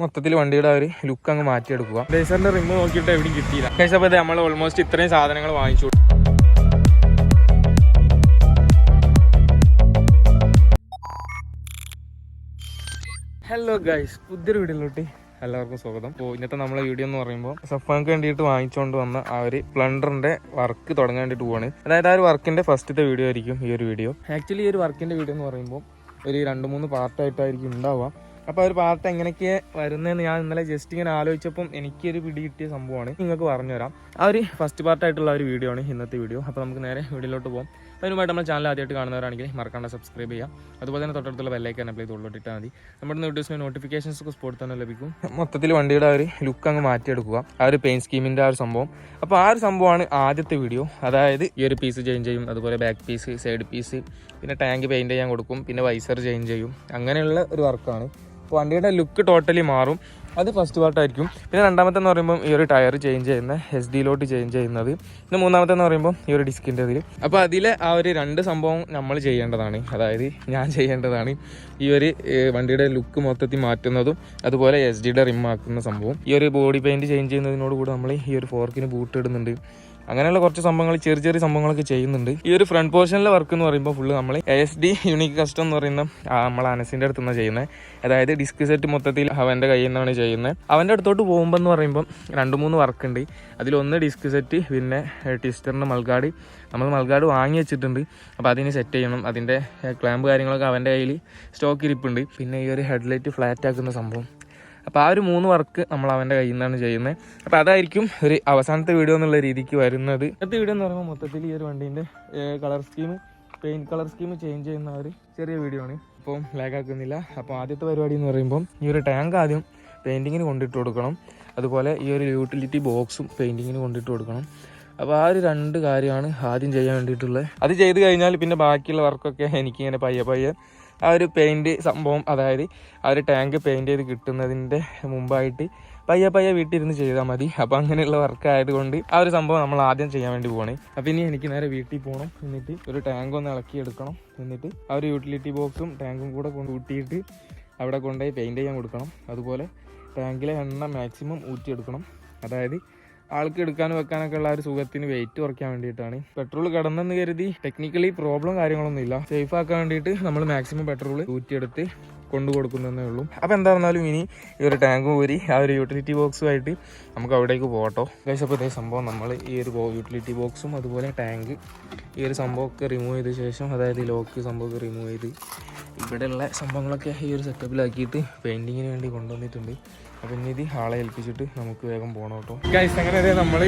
മൊത്തത്തിൽ വണ്ടിയുടെ ഒരു ലുക്ക് അങ്ങ് മാറ്റിയെടുക്കുക. ലേസറിന്റെ റിമ്മ് നോക്കിയിട്ട് എവിടെയും കിട്ടിയില്ല. കഴിച്ചപ്പോൾ നമ്മൾ ഓൾമോസ്റ്റ് ഇത്രയും സാധനങ്ങൾ വാങ്ങിച്ചു. ഹലോ ഗൈസ് പുതിയൊരു വീഡിയോയിലോട്ട് എല്ലാവർക്കും സ്വാഗതം. അപ്പോൾ ഇന്നത്തെ നമ്മളെ വീഡിയോ എന്ന് പറയുമ്പോൾ സഫാൻക്ക് വേണ്ടിയിട്ട് വാങ്ങിച്ചുകൊണ്ട് വന്ന ആ ഒരു പ്ലണ്ടറിന്റെ വർക്ക് തുടങ്ങാൻ വേണ്ടിയിട്ട് പോവാണ്. അതായത് ആ ഒരു വർക്കിന്റെ ഫസ്റ്റത്തെ വീഡിയോ ആയിരിക്കും ഈ ഒരു വീഡിയോ ആക്ച്വലി ഈ ഒരു വർക്കിന്റെ വീഡിയോ എന്ന് പറയുമ്പോൾ ഒരു രണ്ട് മൂന്ന് പാർട്ടായിട്ടായിരിക്കും ഉണ്ടാവുക. അപ്പോൾ ഒരു പാർട്ട് എങ്ങനെയൊക്കെ വരുന്നതെന്ന് ഞാൻ ഇന്നലെ ജസ്റ്റ് ഇങ്ങനെ ആലോചിച്ചപ്പം എനിക്കൊരു പിടി കിട്ടിയ സംഭവമാണ്. നിങ്ങൾക്ക് പറഞ്ഞു തരാം ആ ഒരു ഫസ്റ്റ് പാർട്ടായിട്ടുള്ള ഒരു വീഡിയോ ആണ് ഇന്നത്തെ വീഡിയോ അപ്പോൾ നമുക്ക് നേരെ വീഡിയോയിലോട്ട് പോകാം അതിനുമായിട്ട് നമ്മൾ ചാനൽ ആദ്യമായിട്ട് കാണുന്നവരാണെങ്കിൽ മറക്കാണ്ട് സബ്സ്ക്രൈബ് ചെയ്യാം അതുപോലെ തന്നെ തൊട്ടടുത്തുള്ള ബെല്ലൈക്കൻ അപ്ലൈ ചെയ്തുകൊണ്ടിട്ടാൽ മതി. നമ്മുടെ വീഡിയോസിന് നോട്ടിഫിക്കേഷൻസ് ഒക്കെ സ്പോട്ട് തന്നെ ലഭിക്കും. മൊത്തത്തിൽ വണ്ടിയുടെ ആ ഒരു ലുക്ക് അങ്ങ് മാറ്റിയെടുക്കുക. ആ ഒരു പെയിൻ സ്കീമിന്റെ ആ ഒരു സംഭവം. അപ്പോൾ ആ ഒരു സംഭവമാണ് ആദ്യത്തെ വീഡിയോ അതായത് ഈ ഒരു പീസ് ചേഞ്ച് ചെയ്യും. അതുപോലെ ബാക്ക് പീസ് സൈഡ് പീസ് പിന്നെ ടാങ്ക് പെയിന്റ് ചെയ്യാൻ കൊടുക്കും. പിന്നെ വൈസർ ചേഞ്ച് ചെയ്യും. അങ്ങനെയുള്ള ഒരു വർക്കാണ് വണ്ടിയുടെ ലുക്ക് ടോട്ടലി മാറും. അത് ഫസ്റ്റ് പാർട്ടായിരിക്കും പിന്നെ രണ്ടാമത്തെ എന്ന് പറയുമ്പോൾ ഈ ഒരു ടയർ ചേഞ്ച് ചെയ്യുന്ന എസ് ഡിയിലോട്ട് ചേഞ്ച് ചെയ്യുന്നത്. പിന്നെ മൂന്നാമത്തെ എന്ന് പറയുമ്പോൾ ഈ ഒരു ഡിസ്കിന്റെ ഇതിൽ അപ്പോൾ അതിലെ ആ ഒരു രണ്ട് സംഭവം നമ്മൾ ചെയ്യേണ്ടതാണ്. അതായത് ഞാൻ ചെയ്യേണ്ടതാണ് ഈ ഒരു വണ്ടിയുടെ ലുക്ക് മൊത്തത്തിൽ മാറ്റുന്നതും അതുപോലെ എസ് ഡിയുടെ റിം ആക്കുന്ന സംഭവം. ഈ ഒരു ബോഡി പെയിന്റ് ചേഞ്ച് ചെയ്യുന്നതിനോട് കൂടി നമ്മൾ ഈ ഒരു ഫോർക്കിന് ബൂട്ട് ഇടുന്നുണ്ട്. അങ്ങനെയുള്ള കുറച്ച് സംഭവങ്ങൾ ചെറിയ ചെറിയ സംഭവങ്ങളൊക്കെ ചെയ്യുന്നുണ്ട്. ഈ ഒരു ഫ്രണ്ട് പോർഷനിലെ വർക്ക് എന്ന് പറയുമ്പോൾ ഫുള്ള് നമ്മൾ എസ് ഡി യൂണിക് കസ്റ്റം എന്ന് പറയുന്ന നമ്മൾ അനസിന്റെ അടുത്ത് നിന്നാണ് ചെയ്യുന്നത് അതായത് ഡിസ്ക് സെറ്റ് മൊത്തത്തിൽ അവന്റെ കയ്യിൽ നിന്നാണ് ചെയ്യുന്നത് അവന്റെ അടുത്തോട്ട് പോകുമ്പോൾ എന്ന് പറയുമ്പോൾ രണ്ട് മൂന്ന് വർക്ക് ഉണ്ട്. അതിലൊന്ന് ഡിസ്ക് സെറ്റ് പിന്നെ ട്വിസ്റ്ററിന്റെ മൽഗാട് നമ്മൾ മൽഗാട് വാങ്ങി വെച്ചിട്ടുണ്ട്. അപ്പോൾ അതിന് സെറ്റ് ചെയ്യണം. അതിന്റെ ക്ലാമ്പ് കാര്യങ്ങളൊക്കെ അവന്റെ കയ്യിൽ സ്റ്റോക്ക് ഇരിപ്പുണ്ട്. പിന്നെ ഈ ഒരു ഹെഡ്ലൈറ്റ് ഫ്ലാറ്റ് ആക്കുന്ന സംഭവം. അപ്പോൾ ആ ഒരു മൂന്ന് വർക്ക് നമ്മൾ അവന്റെ കയ്യിൽ നിന്നാണ് ചെയ്യുന്നത് അപ്പോൾ അതായിരിക്കും ഒരു അവസാനത്തെ വീഡിയോ എന്നുള്ള രീതിക്ക് വരുന്നത്. അടുത്ത വീഡിയോ എന്ന് പറയുമ്പോൾ മൊത്തത്തിൽ ഈ ഒരു വണ്ടീന്റെ colour scheme paint colour scheme change ചെയ്യുന്ന ഒരു ചെറിയ വീഡിയോ ആണ്. ഇപ്പം ലാഗ് ആക്കുന്നില്ല. അപ്പോൾ ആദ്യത്തെ പരിപാടി എന്ന് പറയുമ്പോൾ ഈ ഒരു ടാങ്ക് ആദ്യം പെയിന്റിങ്ങിന് കൊണ്ടിട്ട് കൊടുക്കണം. അതുപോലെ ഈ ഒരു യൂട്ടിലിറ്റി ബോക്സും പെയിന്റിങ്ങിന് കൊണ്ടിട്ട് കൊടുക്കണം. അപ്പോൾ ആ ഒരു രണ്ട് കാര്യമാണ് ആദ്യം ചെയ്യാൻ വേണ്ടിയിട്ടുള്ളത്. അത് ചെയ്ത് കഴിഞ്ഞാൽ പിന്നെ ബാക്കിയുള്ള വർക്കൊക്കെ എനിക്കിങ്ങനെ പയ്യെ പയ്യെ ആ ഒരു പെയിന്റ് സംഭവം അതായത് ആ ഒരു ടാങ്ക് പെയിന്റ് ചെയ്ത് കിട്ടുന്നതിന്റെ മുമ്പായിട്ട് പയ്യെ പയ്യെ വീട്ടിലിരുന്ന് ചെയ്താൽ മതി. അപ്പോൾ അങ്ങനെയുള്ള വർക്ക് ആയതുകൊണ്ട് ആ ഒരു സംഭവം നമ്മൾ ആദ്യം ചെയ്യാൻ വേണ്ടി പോകണേ അപ്പം ഇനി എനിക്ക് നേരെ വീട്ടിൽ പോകണം എന്നിട്ട് ഒരു ടാങ്ക് ഒന്ന് ഇളക്കി എടുക്കണം. എന്നിട്ട് ആ ഒരു യൂട്ടിലിറ്റി ബോക്സും ടാങ്കും കൂടെ കൊണ്ട് അവിടെ കൊണ്ടുപോയി പെയിന്റ് ചെയ്യാൻ കൊടുക്കണം. അതുപോലെ ടാങ്കിലെ എണ്ണ മാക്സിമം ഊറ്റിയെടുക്കണം. അതായത് ആൾക്ക് എടുക്കാനും വെക്കാനൊക്കെ ഉള്ള ഒരു സുഖത്തിന് വെയിറ്റ് കുറയ്ക്കാൻ വേണ്ടിയിട്ടാണ്. പെട്രോൾ കടന്നെന്ന് കരുതി ടെക്നിക്കലി പ്രോബ്ലം കാര്യങ്ങളൊന്നും ഇല്ല. സേഫ് ആക്കാൻ വേണ്ടിയിട്ട് നമ്മൾ മാക്സിമം പെട്രോൾ ഊറ്റിയെടുത്ത് കൊണ്ടു കൊടുക്കുന്നതേ ഉള്ളൂ. അപ്പോൾ എന്താ പറഞ്ഞാലും ഇനി ഈ ഒരു ടാങ്ക് ഊരി ആ ഒരു യൂട്ടിലിറ്റി ബോക്സുമായിട്ട് നമുക്ക് അവിടേക്ക് പോകട്ടോ അപ്പോൾ ഇതേ സംഭവം നമ്മൾ ഈ ഒരു യൂട്ടിലിറ്റി ബോക്സും അതുപോലെ ടാങ്ക് ഈ ഒരു സംഭവമൊക്കെ റിമൂവ് ചെയ്ത ശേഷം അതായത് ലോക്ക് സംഭവമൊക്കെ റിമൂവ് ചെയ്ത് ഇവിടെയുള്ള സംഭവങ്ങളൊക്കെ ഈ ഒരു സെറ്റപ്പിലാക്കിയിട്ട് പെയിന്റിങ്ങിന് വേണ്ടി കൊണ്ടുവന്നിട്ടുണ്ട്. അപ്പം ഇനി ഇത് ആളെ ഏൽപ്പിച്ചിട്ട് നമുക്ക് വേഗം പോകണം കേട്ടോ. ഗൈസ് അങ്ങനെ അതെ നമ്മൾ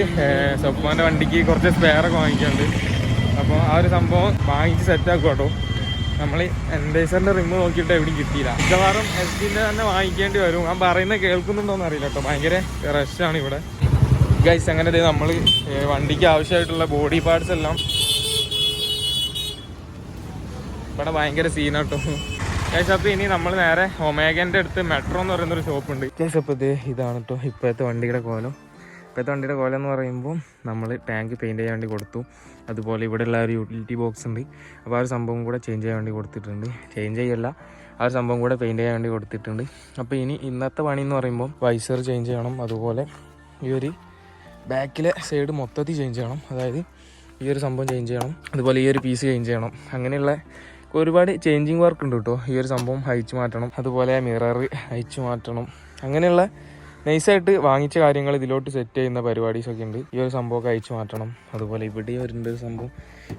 സ്വപ്നന്റെ വണ്ടിക്ക് കുറച്ച് സ്പെയറൊക്കെ വാങ്ങിക്കാണ്ട് അപ്പോൾ ആ ഒരു സംഭവം വാങ്ങിച്ച് സെറ്റാക്കും കേട്ടോ. നമ്മൾ എൻഡേസറിന്റെ റിമ്മ് നോക്കിയിട്ട് എവിടെയും കിട്ടിയില്ല. മിക്കവാറും എസ് ഡിന്റെ തന്നെ വാങ്ങിക്കേണ്ടി വരും. ഞാൻ പറയുന്നത് കേൾക്കുന്നുണ്ടോന്ന് അറിയില്ല കേട്ടോ. ഭയങ്കര റഷാണ് ഇവിടെ. ഗൈസ് അങ്ങനെ അതെ നമ്മൾ വണ്ടിക്ക് ആവശ്യമായിട്ടുള്ള ബോഡി പാർട്സ് എല്ലാം ഇവിടെ ഭയങ്കര സീനാട്ടോ ഗൈസ് അപ്പോൾ ഇനി നമ്മൾ നേരെ ഒമേഗന്റെ അടുത്ത് മെട്രോ എന്ന് പറയുന്ന ഒരു ഷോപ്പ് ഉണ്ട് ഇത് ഇതാണ് കേട്ടോ ഇപ്പോഴത്തെ വണ്ടിയുടെ കോലം. ഇപ്പോഴത്തെ വണ്ടിയുടെ കോലം എന്ന് പറയുമ്പോൾ നമ്മൾ ടാങ്ക് പെയിന്റ് ചെയ്യാൻ വേണ്ടി കൊടുത്തു. അതുപോലെ ഇവിടെയുള്ള ഒരു യൂട്ടിലിറ്റി ബോക്സ് ഉണ്ട്. അപ്പോൾ ആ ഒരു സംഭവം കൂടെ ചേഞ്ച് ചെയ്യാൻ വേണ്ടി കൊടുത്തിട്ടുണ്ട്. ചേഞ്ച് ചെയ്യല്ല ആ ഒരു സംഭവം കൂടെ പെയിന്റ് ചെയ്യാൻ വേണ്ടി കൊടുത്തിട്ടുണ്ട്. അപ്പോൾ ഇനി ഇന്നത്തെ പണി എന്ന് പറയുമ്പോൾ വൈസർ ചേഞ്ച് ചെയ്യണം. അതുപോലെ ഈ ഒരു ബാക്കിലെ സൈഡ് മൊത്തത്തിൽ ചേഞ്ച് ചെയ്യണം. അതായത് ഈ ഒരു സംഭവം ചേഞ്ച് ചെയ്യണം. അതുപോലെ ഈ ഒരു പീസ് ചേഞ്ച് ചെയ്യണം. അങ്ങനെയുള്ള ഒരുപാട് ചേഞ്ചിങ് വർക്ക് ഉണ്ട് കേട്ടോ ഈ ഒരു സംഭവം അയച്ചു മാറ്റണം. അതുപോലെ മിറർ അയച്ചു മാറ്റണം. അങ്ങനെയുള്ള നൈസായിട്ട് വാങ്ങിച്ച കാര്യങ്ങൾ ഇതിലോട്ട് സെറ്റ് ചെയ്യുന്ന പരിപാടീസ് ഒക്കെ ഉണ്ട്. ഈ ഒരു സംഭവമൊക്കെ അയച്ചു മാറ്റണം. അതുപോലെ ഇവിടെ വരുന്ന ഒരു സംഭവം.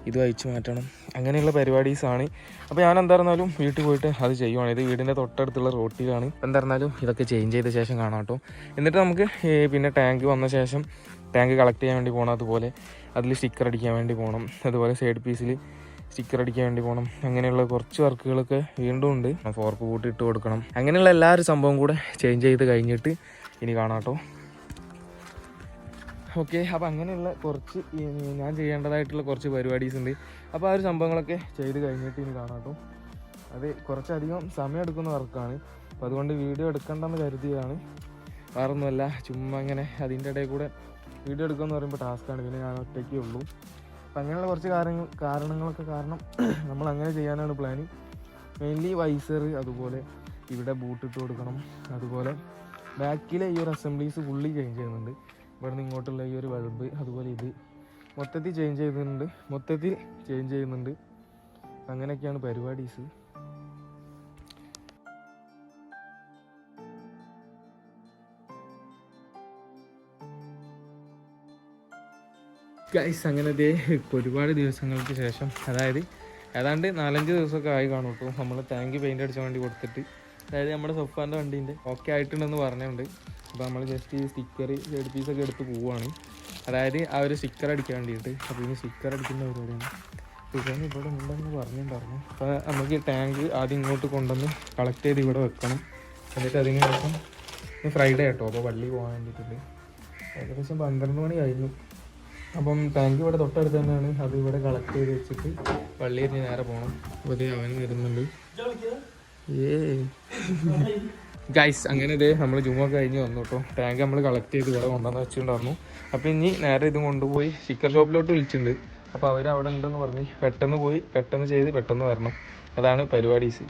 ഇതും അയച്ചു മാറ്റണം. അങ്ങനെയുള്ള പരിപാടീസാണ് അപ്പോൾ ഞാൻ എന്തായിരുന്നാലും വീട്ടിൽ പോയിട്ട് അത് ചെയ്യുവാണ്. ഇത് വീടിന്റെ തൊട്ടടുത്തുള്ള റോട്ടിലാണ്. എന്തായിരുന്നാലും ഇതൊക്കെ ചേഞ്ച് ചെയ്ത ശേഷം കാണാം കേട്ടോ എന്നിട്ട് നമുക്ക് പിന്നെ ടാങ്ക് വന്ന ശേഷം ടാങ്ക് കളക്ട് ചെയ്യാൻ വേണ്ടി പോകണം അതുപോലെ അതിൽ സ്റ്റിക്കർ അടിക്കാൻ വേണ്ടി പോകണം അതുപോലെ സൈഡ് പീസിൽ സ്റ്റിക്കർ അടിക്കാൻ വേണ്ടി പോകണം അങ്ങനെയുള്ള കുറച്ച് വർക്കുകളൊക്കെ വീണ്ടും ഉണ്ട്. ഫോർക്ക് കൂട്ടി ഇട്ട് കൊടുക്കണം. അങ്ങനെയുള്ള എല്ലാ ഒരു സംഭവം കൂടെ ചേഞ്ച് ചെയ്ത് കഴിഞ്ഞിട്ട് ഇനി കാണാട്ടോ ഓക്കെ അപ്പോൾ അങ്ങനെയുള്ള കുറച്ച് ഞാൻ ചെയ്യേണ്ടതായിട്ടുള്ള കുറച്ച് പരിപാടീസ് ഉണ്ട്. അപ്പോൾ ആ ഒരു സംഭവങ്ങളൊക്കെ ചെയ്ത് കഴിഞ്ഞിട്ട് ഇനി കാണാട്ടോ അത് കുറച്ചധികം സമയം എടുക്കുന്ന വർക്കാണ് അപ്പോൾ അതുകൊണ്ട് വീഡിയോ എടുക്കണ്ടെന്ന് കരുതിയതാണ്. വേറൊന്നുമല്ല ചുമ്മാ അങ്ങനെ അതിന്റെ ഇടയിൽ കൂടെ വീഡിയോ എടുക്കുക എന്ന് പറയുമ്പോൾ ടാസ്ക്കാണ് പിന്നെ ഞാൻ ഒറ്റയ്ക്കേ ഉള്ളൂ. അപ്പം അങ്ങനെയുള്ള കുറച്ച് കാര്യങ്ങൾ കാരണങ്ങളൊക്കെ കാരണം നമ്മൾ അങ്ങനെ ചെയ്യാനാണ് പ്ലാന് മെയിൻലി വൈസർ അതുപോലെ ഇവിടെ ബൂട്ട് ഇട്ട് കൊടുക്കണം. അതുപോലെ ബാക്കിലെ ഈ ഒരു അസംബ്ലീസ് ഫുള്ളി ചേഞ്ച് ചെയ്യുന്നുണ്ട്. ഇവിടെ നിന്ന് ഇങ്ങോട്ടുള്ള ഈ ഒരു ബൾബ് അതുപോലെ ഇത് മൊത്തത്തിൽ ചേഞ്ച് ചെയ്യുന്നുണ്ട് മൊത്തത്തിൽ ചേഞ്ച് ചെയ്യുന്നുണ്ട്. അങ്ങനെയൊക്കെയാണ് പരിപാടീസ്. ഗൈസ് അങ്ങനെ ദേ ഒരുപാട് ദിവസങ്ങൾക്ക് ശേഷം അതായത് ഏതാണ്ട് നാലഞ്ച് ദിവസമൊക്കെ ആയി കാണും കേട്ടോ. നമ്മൾ ടാങ്ക് പെയിന്റ് അടിച്ച വേണ്ടി കൊടുത്തിട്ട്. അതായത് നമ്മുടെ സൊഫാന്റെ വണ്ടീന്റെ ഓക്കെ ആയിട്ടുണ്ടെന്ന് പറഞ്ഞുണ്ട് അപ്പോൾ നമ്മൾ ജസ്റ്റ് ഈ സ്റ്റിക്കർ സൈഡ് പീസൊക്കെ എടുത്ത് പോവുകയാണ് അതായത് ആ ഒരു സ്റ്റിക്കർ അടിക്കാൻ വേണ്ടിയിട്ട്. അപ്പോൾ ഇനി സ്റ്റിക്കർ അടിക്കുന്ന പരിപാടിയാണ്. ഡിസൈൻ ഇവിടെ ഉണ്ടെന്ന് പറഞ്ഞിട്ടുണ്ടായിരുന്നു. അപ്പോൾ നമുക്ക് ടാങ്ക് ആദ്യം ഇങ്ങോട്ട് കൊണ്ടുവന്ന് കളക്ട് ചെയ്ത് ഇവിടെ വെക്കണം. എന്നിട്ട് അതിന് ശേഷം ഫ്രൈഡേ കേട്ടോ അപ്പോൾ പള്ളി പോകാൻ വേണ്ടിയിട്ടുണ്ട്. ഏകദേശം പന്ത്രണ്ട് മണി കഴിഞ്ഞു. അപ്പം ടാങ്ക് ഇവിടെ തൊട്ടടുത്ത് തന്നെയാണ്. അത് ഇവിടെ കളക്ട് ചെയ്ത് വെച്ചിട്ട് പള്ളി എറിഞ്ഞ് നേരെ പോകണം അപ്പോൾ ഇത് അവൻ വരുന്നുണ്ട്. ഏ. ഗൈസ് അങ്ങനെ ഇതേ നമ്മൾ ജുമൊക്കെ കഴിഞ്ഞ് വന്നു കേട്ടോ ടാങ്ക് നമ്മൾ കളക്ട് ചെയ്ത് ഇവിടെ കൊണ്ടുവന്ന് വെച്ചിട്ടുണ്ടായിരുന്നു. അപ്പോൾ ഇനി നേരെ ഇത് കൊണ്ടുപോയി സ്റ്റിക്കർ ഷോപ്പിലോട്ട് വിളിച്ചിട്ടുണ്ട്. അപ്പോൾ അവർ അവിടെ ഉണ്ടെന്ന് പറഞ്ഞ് പെട്ടെന്ന് പോയി പെട്ടെന്ന് ചെയ്ത് പെട്ടെന്ന് വരണം. അതാണ് പരിപാടീസ്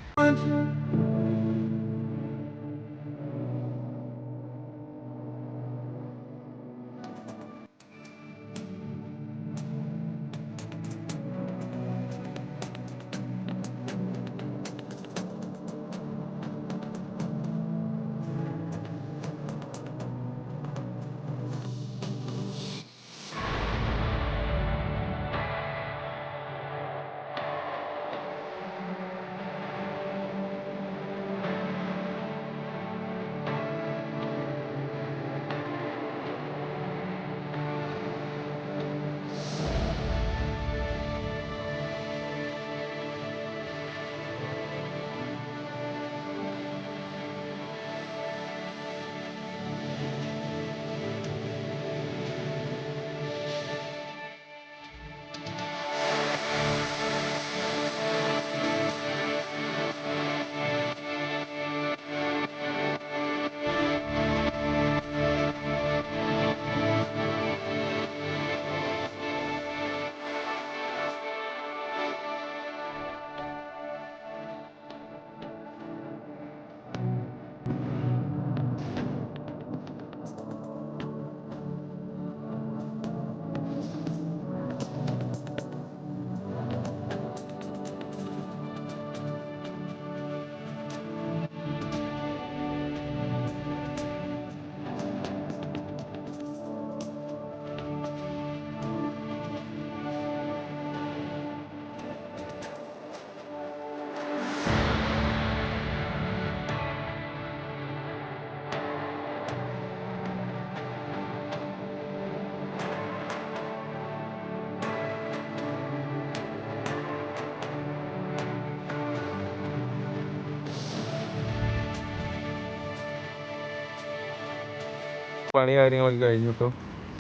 പണി കാര്യങ്ങളൊക്കെ കഴിഞ്ഞു കേട്ടോ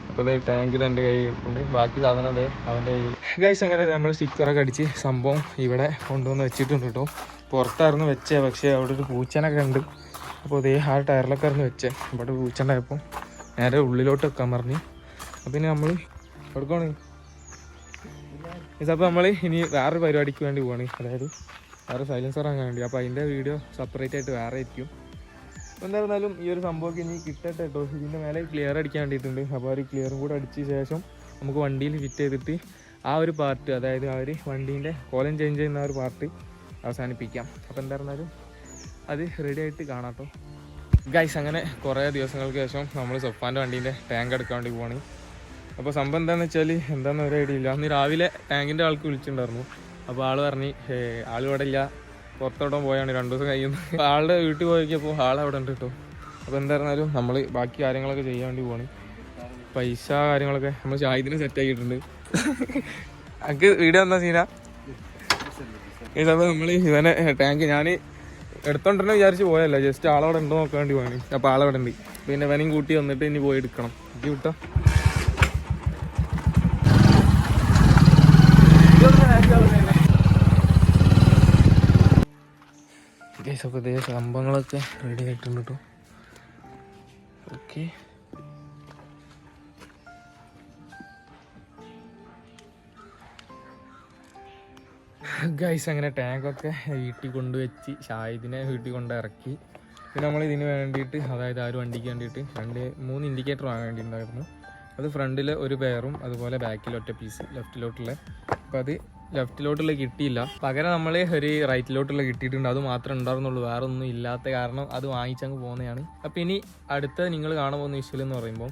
അപ്പോൾ ടാങ്കിൽ എന്റെ കയ്യിലുണ്ട് ബാക്കി സാധനം അതെ അവന്റെ കയ്യിൽ. ഗൈസ് അങ്ങനെ നമ്മൾ സ്റ്റിക്കറൊക്കെ അടിച്ച് സംഭവം ഇവിടെ കൊണ്ടുവന്ന് വെച്ചിട്ടുണ്ട് കേട്ടോ പുറത്തായിരുന്നു വെച്ചേ പക്ഷേ അവിടെ ഒരു പൂച്ചനൊക്കെ ഉണ്ട്. അപ്പോൾ ഇതേ ആ ടയറിലൊക്കെ ആയിരുന്നു വെച്ചേ. ഇവിടെ പൂച്ചണ്ടായപ്പോൾ നേരെ ഉള്ളിലോട്ട് വെക്കാൻ പറഞ്ഞു. അപ്പം പിന്നെ നമ്മൾ എടുക്കണേ ഇതപ്പോൾ നമ്മൾ ഇനി വേറൊരു പരിപാടിക്ക് വേണ്ടി പോവാണ്. അതായത് വേറെ സൈലൻസർ വാങ്ങാൻ വേണ്ടി. അപ്പോൾ അതിന്റെ വീഡിയോ സെപ്പറേറ്റ് ആയിട്ട് വേറെ ആയിരിക്കും. എന്തായിരുന്നാലും ഈ ഒരു സംഭവമൊക്കെ ഇനി കിട്ടട്ടെ കേട്ടോ ഇതിന്റെ മേലെ ക്ലിയർ അടിക്കാൻ വേണ്ടിയിട്ടുണ്ട്. അപ്പോൾ ആ ഒരു ക്ലിയറും കൂടെ അടിച്ച ശേഷം നമുക്ക് വണ്ടിയിൽ ഫിറ്റ് ചെയ്തിട്ട് ആ ഒരു പാർട്ട് അതായത് ആ ഒരു വണ്ടീന്റെ കോലം ചേഞ്ച് ചെയ്യുന്ന ഒരു പാർട്ട് അവസാനിപ്പിക്കാം. അപ്പോൾ എന്തായിരുന്നാലും അത് റെഡി ആയിട്ട് കാണാം കേട്ടോ ഗൈസ് അങ്ങനെ കുറേ ദിവസങ്ങൾക്ക് ശേഷം നമ്മൾ സൊഫാന്റെ വണ്ടീന്റെ ടാങ്ക് എടുക്കാൻ വേണ്ടി പോവാണ്. അപ്പോൾ സംഭവം എന്താണെന്ന് വെച്ചാൽ എന്താണെന്ന് ഒരു ഐഡിയ ഇല്ല. അന്ന് രാവിലെ ടാങ്കിന്റെ ആൾക്ക് വിളിച്ചിട്ടുണ്ടായിരുന്നു. അപ്പോൾ ആൾ പറഞ്ഞ് ആൾ ഇവിടെ ഇല്ല. പുറത്തോട്ടം പോയാണ് രണ്ടു ദിവസം കഴിയുന്നത് ആളുടെ വീട്ടിൽ ആൾ അവിടെ ഉണ്ട് കേട്ടോ അപ്പോൾ എന്തായിരുന്നാലും നമ്മൾ ബാക്കി കാര്യങ്ങളൊക്കെ ചെയ്യാൻ വേണ്ടി പോവാണ് പൈസ കാര്യങ്ങളൊക്കെ നമ്മൾ ഷാഹിദിനെ സെറ്റ് ആക്കിയിട്ടുണ്ട്. എനിക്ക് വീഡിയോ എന്നാ സീന? ഇതപ്പോൾ നമ്മൾ ഇവനെ ടാങ്ക് ഞാൻ എടുത്തോണ്ടെന്ന് വിചാരിച്ച് പോയല്ല ജസ്റ്റ് ആളവിടെ ഉണ്ടോ നോക്കാൻ വേണ്ടി പോയാണ്. അപ്പോൾ ആളവിടെ ഉണ്ട്. പിന്നെ ഇവനെയും കൂട്ടി വന്നിട്ട് ഇനി പോയി എടുക്കണം. എനിക്ക് വിട്ടോ? ഗൈസ് അപ്പോൾ ഇതേ സംഭവങ്ങളൊക്കെ റെഡി ആയിട്ടുണ്ട് കേട്ടോ ഓക്കെ ഗൈസ് അങ്ങനെ ടാങ്കൊക്കെ വീട്ടിൽ കൊണ്ടുവച്ച് ഷാഹിദിനെ വീട്ടിൽ കൊണ്ട് ഇറക്കി പിന്നെ നമ്മൾ ഇതിന് വേണ്ടിയിട്ട് അതായത് ആ ഒരു വണ്ടിക്ക് വേണ്ടിയിട്ട് രണ്ട് മൂന്ന് ഇൻഡിക്കേറ്റർ വാങ്ങാൻ വേണ്ടിയിട്ടുണ്ടായിരുന്നു അത് ഫ്രണ്ടിൽ ഒരു പെയറും അതുപോലെ ബാക്കിൽ ഒറ്റ പീസ് ലെഫ്റ്റിലോട്ടുള്ള അപ്പോൾ അത് ലെഫ്റ്റിലോട്ടുള്ള കിട്ടിയില്ല. പകരം നമ്മൾ ഒരു റൈറ്റിലോട്ടുള്ള കിട്ടിയിട്ടുണ്ട്. അത് മാത്രമേ ഉണ്ടായിരുന്നുള്ളൂ. വേറെ ഒന്നും ഇല്ലാത്ത കാരണം അത് വാങ്ങിച്ചങ്ങ് പോകുന്നതാണ് അപ്പോൾ ഇനി അടുത്ത നിങ്ങൾ കാണാൻ പോകുന്ന വിഷയം എന്ന് പറയുമ്പോൾ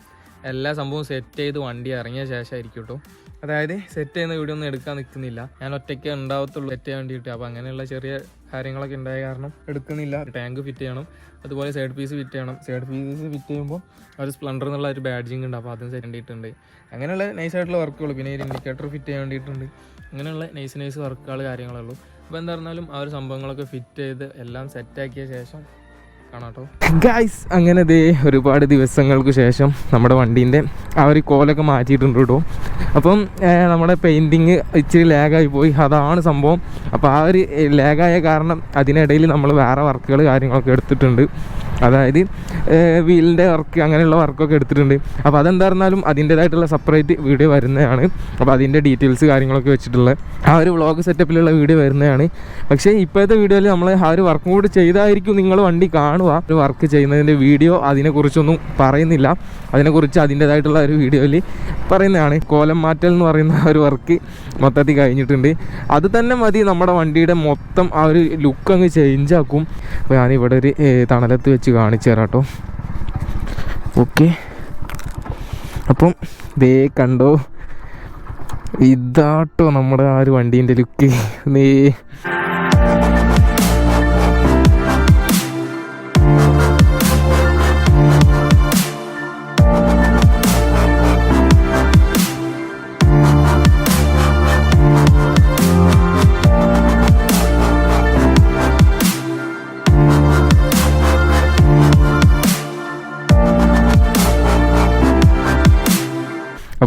എല്ലാ സംഭവവും സെറ്റ് ചെയ്ത് വണ്ടി ഇറങ്ങിയ ശേഷമായിരിക്കും കേട്ടോ അതായത് സെറ്റ് ചെയ്യുന്ന വീഡിയോ ഒന്നും എടുക്കാൻ നിൽക്കുന്നില്ല ഞാൻ ഒറ്റയ്ക്ക് ഉണ്ടാവത്തുള്ളൂ. സെറ്റ് ചെയ്യാൻ വേണ്ടിയിട്ട്. അപ്പോൾ അങ്ങനെയുള്ള ചെറിയ കാര്യങ്ങളൊക്കെ ഉണ്ടായ കാരണം എടുക്കുന്നില്ല ടാങ്ക് ഫിറ്റ് ചെയ്യണം. അതുപോലെ സൈഡ് പീസ് ഫിറ്റ് ചെയ്യണം. സൈഡ് പീസ് ഫിറ്റ് ചെയ്യുമ്പോൾ ഒരു സ്പ്ലണ്ടർ എന്നുള്ള ഒരു ബാഡ്ജിങ് ഉണ്ട്. അപ്പോൾ അതും ചെയ്തിട്ടുണ്ട് അങ്ങനെയുള്ള നൈസായിട്ടുള്ള വർക്കുകൾ പിന്നെ ഒരു ഇൻഡിക്കേറ്റർ ഫിറ്റ് ചെയ്യാൻ വേണ്ടിയിട്ടുണ്ട് അങ്ങനെയുള്ള നൈസ് നൈസ് വർക്കുകൾ കാര്യങ്ങളുള്ളൂ അപ്പോൾ എന്താ പറഞ്ഞാലും ആ ഒരു സംഭവങ്ങളൊക്കെ ഫിറ്റ് ചെയ്ത് എല്ലാം സെറ്റാക്കിയ ശേഷം കാണാട്ടോ. ഗൈസ് അങ്ങനെ ദേ ഒരുപാട് ദിവസങ്ങൾക്ക് ശേഷം നമ്മുടെ വണ്ടീന്റെ ആ ഒരു കോലൊക്കെ മാറ്റിയിട്ടുണ്ട് കേട്ടോ. അപ്പം നമ്മുടെ പെയിന്റിങ് ഇച്ചിരി ലാഗായി പോയി. അതാണ് സംഭവം. അപ്പോൾ ആ ഒരു ലാഗായ കാരണം അതിനിടയിൽ നമ്മൾ വേറെ വർക്കുകൾ കാര്യങ്ങളൊക്കെ എടുത്തിട്ടുണ്ട്. അതായത് വീലിന്റെ വർക്ക് അങ്ങനെയുള്ള വർക്കൊക്കെ എടുത്തിട്ടുണ്ട്. അപ്പോൾ അതെന്തായിരുന്നാലും അതിന്റേതായിട്ടുള്ള സെപ്പറേറ്റ് വീഡിയോ വരുന്നതാണ്. അപ്പോൾ അതിന്റെ ഡീറ്റെയിൽസ് കാര്യങ്ങളൊക്കെ വെച്ചിട്ടുള്ള ആ ഒരു വ്ളോഗ് സെറ്റപ്പിലുള്ള വീഡിയോ വരുന്നതാണ്. പക്ഷേ ഇപ്പോഴത്തെ വീഡിയോയിൽ നമ്മൾ ആ ഒരു വർക്കും കൂടി ചെയ്തായിരിക്കും നിങ്ങൾ വണ്ടി കാണുക. ഒരു വർക്ക് ചെയ്യുന്നതിന്റെ വീഡിയോ അതിനെക്കുറിച്ചൊന്നും പറയുന്നില്ല. അതിനെക്കുറിച്ച് അതിന്റേതായിട്ടുള്ള ഒരു വീഡിയോയിൽ പറയുന്നതാണ്. കോലം മാറ്റൽ എന്ന് പറയുന്ന ഒരു വർക്ക് മൊത്തത്തിൽ കഴിഞ്ഞിട്ടുണ്ട്. അത് തന്നെ മതി നമ്മുടെ വണ്ടിയുടെ മൊത്തം ആ ഒരു ലുക്ക് അങ്ങ് ചേഞ്ച് ആക്കും. ഞാനിവിടെ ഒരു തണലത്ത് വെച്ച് കാണിച്ചു തരാം കേട്ടോ ഓക്കെ. അപ്പം ദേ കണ്ടോ? ഇതാട്ടോ നമ്മുടെ ആ ഒരു വണ്ടീന്റെ ലുക്ക്. നേ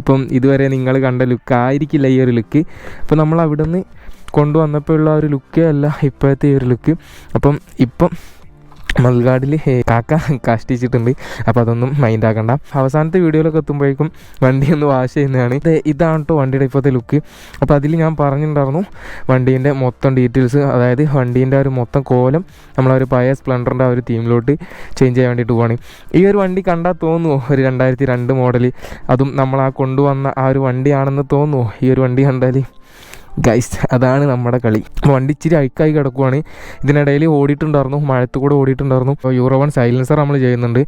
അപ്പം ഇതുവരെ നിങ്ങൾ കണ്ട ലുക്ക് ആയിരിക്കില്ല ഈ ഒരു ലുക്ക് അപ്പോൾ നമ്മൾ അവിടെ നിന്ന് ആ ഒരു ലുക്കേ അല്ല ഇപ്പോഴത്തെ ഈ ഒരു ലുക്ക് അപ്പം ഇപ്പം മൽഗാഡിൽ കാക്ക കാഷ്ടിച്ചിട്ടുണ്ട്. അപ്പോൾ അതൊന്നും മൈൻഡ് ആക്കണ്ട. അവസാനത്തെ വീഡിയോയിലൊക്കെ എത്തുമ്പോഴേക്കും വണ്ടി ഒന്ന് വാഷ് ചെയ്യുന്നതാണ്. ഇത് ഇതാണ് കേട്ടോ വണ്ടിയുടെ ഇപ്പോഴത്തെ ലുക്ക് അപ്പോൾ അതിൽ ഞാൻ പറഞ്ഞിട്ടുണ്ടായിരുന്നു വണ്ടീന്റെ മൊത്തം ഡീറ്റെയിൽസ് അതായത് വണ്ടീന്റെ ഒരു മൊത്തം കോലം നമ്മളൊരു ഒരു പഴയ സ്പ്ലെൻഡറിന്റെ ആ ഒരു തീമിലോട്ട് ചേഞ്ച് ചെയ്യാൻ വേണ്ടിയിട്ട് പോവാണ്. ഈ ഒരു വണ്ടി കണ്ടാൽ തോന്നുമോ ഒരു രണ്ടായിരത്തി രണ്ട് മോഡൽ അതും നമ്മൾ ആ കൊണ്ടുവന്ന ആ ഒരു വണ്ടിയാണെന്ന് തോന്നുമോ ഈ ഒരു വണ്ടി കണ്ടാൽ ഗൈസ് അതാണ് നമ്മുടെ കളി. വണ്ടി ഇച്ചിരി അഴുക്കായി കിടക്കുവാണ്. ഇതിനിടയിൽ ഓടിയിട്ടുണ്ടായിരുന്നു. മഴത്ത് കൂടെ ഓടിയിട്ടുണ്ടായിരുന്നു. അപ്പോൾ യൂറോ വൺ സൈലൻസർ നമ്മൾ ചെയ്യുന്നുണ്ട്.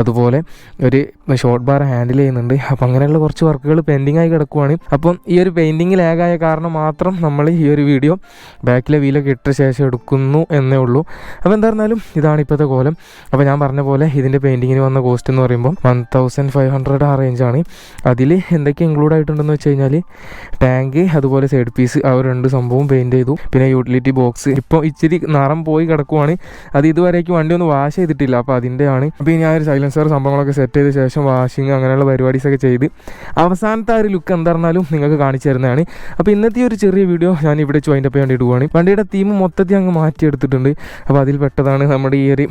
അതുപോലെ ഒരു ഷോർട്ട് ബാർ ഹാൻഡിൽ ചെയ്യുന്നുണ്ട്. അപ്പോൾ അങ്ങനെയുള്ള കുറച്ച് വർക്കുകൾ പെൻഡിങ് ആയി കിടക്കുവാണ്. അപ്പം ഈ ഒരു പെയിന്റിങ് ലാഗായ കാരണം മാത്രം നമ്മൾ ഈ ഒരു വീഡിയോ ബാക്കിലെ വീലൊക്കെ ഇട്ട ശേഷം എടുക്കുന്നു എന്നേ ഉള്ളൂ. അപ്പോൾ എന്തായിരുന്നാലും ഇതാണ് ഇപ്പോഴത്തെ കോലം. അപ്പോൾ ഞാൻ പറഞ്ഞ പോലെ ഇതിന്റെ പെയിന്റിങ്ങിന് വന്ന കോസ്റ്റ് എന്ന് പറയുമ്പോൾ വൺ തൗസൻഡ് ഫൈവ് ഹൺഡ്രഡ് ആ റേഞ്ചാണ് അതിൽ എന്തൊക്കെ ഇൻക്ലൂഡ് ആയിട്ടുണ്ടെന്ന് വെച്ച് കഴിഞ്ഞാൽ ടാങ്ക് അതുപോലെ സൈഡ് പീസ് ആ ഒരു രണ്ട് സംഭവം പെയിന്റ് ചെയ്തു. പിന്നെ യൂട്ടിലിറ്റി ബോക്സ് ഇപ്പോൾ ഇച്ചിരി നിറം പോയി കിടക്കുവാണ്. അത് ഇതുവരേക്ക് വണ്ടി ഒന്ന് വാഷ് ചെയ്തിട്ടില്ല. അപ്പോൾ അതിന്റെ ആണ് അപ്പോൾ ഇനി ആ ഒരു സൈലൻസർ സംഭവങ്ങളൊക്കെ സെറ്റ് ചെയ്ത ശേഷം വാഷിങ് അങ്ങനെയുള്ള പരിപാടീസൊക്കെ ചെയ്ത്. അവസാനത്തെ ആ ഒരു ലുക്ക് എന്തായിരുന്നാലും നിങ്ങൾക്ക് കാണിച്ചു തരുന്നതാണ്. അപ്പോൾ ഇന്നത്തെ ഒരു ചെറിയ വീഡിയോ ഞാൻ ഇവിടെ ജോയിന്റ് അപ്പ് വേണ്ടി പോവാണ്. വണ്ടിയുടെ തീം മൊത്തത്തിൽ അങ്ങ് മാറ്റിയെടുത്തിട്ടുണ്ട് അപ്പോൾ അതിൽ പെട്ടതാണ് നമ്മുടെ ഈ ഒരു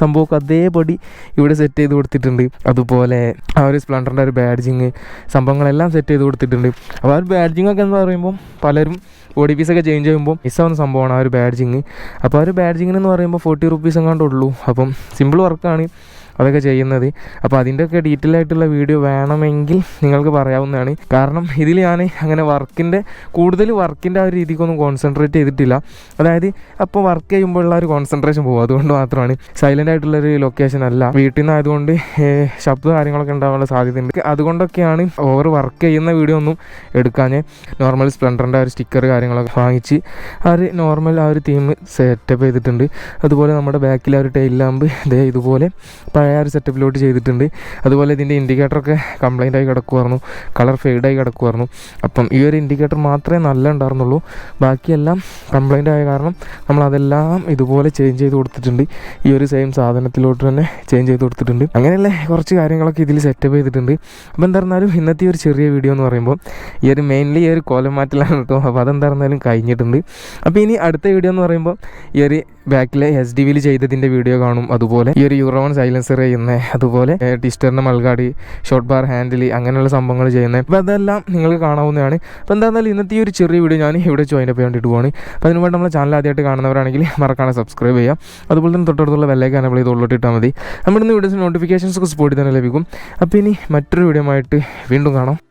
സംഭവമൊക്കെ അതേപടി ഇവിടെ സെറ്റ് ചെയ്ത് കൊടുത്തിട്ടുണ്ട്. അതുപോലെ ആ ഒരു സ്പ്ലണ്ടറിന്റെ ഒരു ബാഡ്ജിങ് സംഭവങ്ങളെല്ലാം സെറ്റ് ചെയ്ത് കൊടുത്തിട്ടുണ്ട്. അപ്പോൾ ആ ഒരു ബാഡ്ജിങ് ഒക്കെ എന്ന് പറയുമ്പോൾ പലരും ബോഡി പീസൊക്കെ ചേഞ്ച് ചെയ്യുമ്പോൾ മിസ്സാവുന്ന സംഭവമാണ് ആ ഒരു ബാഡ്ജിങ് അപ്പോൾ ആ ഒരു ബാഡ്ജിങ്ങിന് എന്ന് പറയുമ്പോൾ ഫോർട്ടി റുപ്പീസ് എങ്ങാണ്ടുള്ളൂ അപ്പം സിമ്പിൾ വർക്കാണ് അതൊക്കെ ചെയ്യുന്നത്. അപ്പോൾ അതിന്റെയൊക്കെ ഡീറ്റെയിൽ ആയിട്ടുള്ള വീഡിയോ വേണമെങ്കിൽ നിങ്ങൾക്ക് പറയാവുന്നതാണ്. കാരണം ഇതിൽ ഞാൻ അങ്ങനെ വർക്കിന്റെ കൂടുതൽ വർക്കിന്റെ ആ ഒരു രീതിക്കൊന്നും കോൺസെൻട്രേറ്റ് ചെയ്തിട്ടില്ല. അതായത് അപ്പോൾ വർക്ക് ചെയ്യുമ്പോഴുള്ള ഒരു കോൺസെൻട്രേഷൻ പോകും അതുകൊണ്ട് മാത്രമാണ്. സൈലന്റ് ആയിട്ടുള്ളൊരു ലൊക്കേഷൻ അല്ല. വീട്ടിൽ നിന്ന് ആയതുകൊണ്ട് ശബ്ദം കാര്യങ്ങളൊക്കെ ഉണ്ടാവാനുള്ള സാധ്യതയുണ്ട്. അതുകൊണ്ടൊക്കെയാണ് ഓവർ വർക്ക് ചെയ്യുന്ന വീഡിയോ ഒന്നും എടുക്കാൻ നോർമൽ സ്പ്ലെൻഡറിന്റെ ഒരു സ്റ്റിക്കർ കാര്യങ്ങളൊക്കെ വാങ്ങിച്ച് ആ ഒരു നോർമൽ ആ ഒരു തീം സെറ്റപ്പ് ചെയ്തിട്ടുണ്ട്. അതുപോലെ നമ്മുടെ ബാക്കിൽ ആ ഒരു ടൈൽ ലാമ്പ് ഇതേ ഇതുപോലെ പഴയ ആ ഒരു സെറ്റപ്പിലോട്ട് ചെയ്തിട്ടുണ്ട്. അതുപോലെ ഇതിന്റെ ഇൻഡിക്കേറ്ററൊക്കെ കംപ്ലൈന്റ് ആയി കിടക്കുമായിരുന്നു കളർ ഫെയ്ഡായി കിടക്കുമായിരുന്നു അപ്പം ഈ ഒരു ഇൻഡിക്കേറ്റർ മാത്രമേ നല്ല ഉണ്ടായിരുന്നുള്ളൂ. ബാക്കിയെല്ലാം കംപ്ലൈന്റ് ആയ കാരണം നമ്മൾ അതെല്ലാം ഇതുപോലെ ചേഞ്ച് ചെയ്ത് കൊടുത്തിട്ടുണ്ട്. ഈ ഒരു സെയിം സാധനത്തിലോട്ട് തന്നെ ചേഞ്ച് ചെയ്ത് കൊടുത്തിട്ടുണ്ട്. അങ്ങനെയുള്ള കുറച്ച് കാര്യങ്ങളൊക്കെ ഇതിൽ സെറ്റപ്പ് ചെയ്തിട്ടുണ്ട്. അപ്പോൾ എന്തായിരുന്നാലും ഇന്നത്തെ ഒരു ചെറിയ വീഡിയോ എന്ന് പറയുമ്പോൾ ഈ ഒരു മെയിൻലി ഈ ഒരു കോലമാറ്റിലാണ് കേട്ടോ. അപ്പോൾ അതെന്തായിരുന്നാലും കഴിഞ്ഞിട്ടുണ്ട്. അപ്പോൾ ഇനി അടുത്ത വീഡിയോ എന്ന് പറയുമ്പോൾ ഈ ഒരു ബാക്കിലെ എസ് ഡി വിയിൽ ചെയ്തതിന്റെ വീഡിയോ കാണും. അതുപോലെ ഈ ഒരു യൂറോൺ സൈലൻസർ ചെയ്യുന്നത് അതുപോലെ ഡിസ്റ്ററിന് മൽഗാടി ഷോർട്ട് ബാർ ഹാൻഡിൽ അങ്ങനെയുള്ള സംഭവങ്ങൾ ചെയ്യുന്നത് അപ്പോൾ അതെല്ലാം നിങ്ങൾ കാണാവുന്നതാണ്. അപ്പോൾ എന്താണെന്നാലും ഇന്നത്തെ ഈ ഒരു ചെറിയ വീഡിയോ ഞാൻ ഇവിടെ ജോയിൻ അപ്പ് വേണ്ടിയിട്ട് പോവാണ്. അപ്പോൾ അതിന് വേണ്ടി നമ്മുടെ ചാനൽ ആദ്യമായിട്ട് കാണുന്നവരാണെങ്കിൽ മറക്കാതെ സബ്സ്ക്രൈബ് ചെയ്യാം. അതുപോലെ തന്നെ തൊട്ടടുത്തുള്ള വെല്ലേ അനബിൾ ചെയ്ത് ഉള്ളിട്ടിട്ടാൽ മതി. നമ്മുടെ ഇന്ന് വീഡിയോസ് നോട്ടിഫിക്കേഷൻസ് ഒക്കെ സ്പോട്ടിൽ തന്നെ ലഭിക്കും. അപ്പോൾ ഇനി മറ്റൊരു വീഡിയോ ആയിട്ട് വീണ്ടും കാണാം.